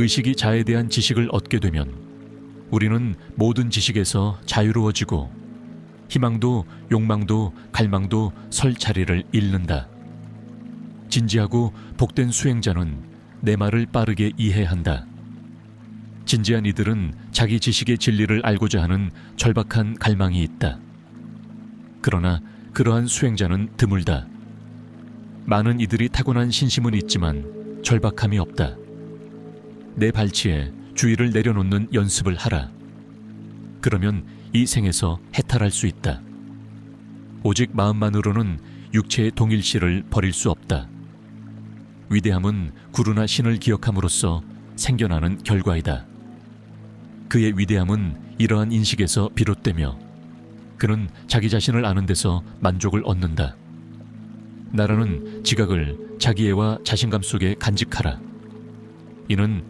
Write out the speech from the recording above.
의식이 자에 대한 지식을 얻게 되면 우리는 모든 지식에서 자유로워지고 희망도 욕망도 갈망도 설 자리를 잃는다. 진지하고 복된 수행자는 내 말을 빠르게 이해한다. 진지한 이들은 자기 지식의 진리를 알고자 하는 절박한 갈망이 있다. 그러나 그러한 수행자는 드물다. 많은 이들이 타고난 신심은 있지만 절박함이 없다. 내 발치에 주의를 내려놓는 연습을 하라. 그러면 이 생에서 해탈할 수 있다. 오직 마음만으로는 육체의 동일시를 버릴 수 없다. 위대함은 구루나 신을 기억함으로써 생겨나는 결과이다. 그의 위대함은 이러한 인식에서 비롯되며 그는 자기 자신을 아는 데서 만족을 얻는다. 나라는 지각을 자기애와 자신감 속에 간직하라. 이는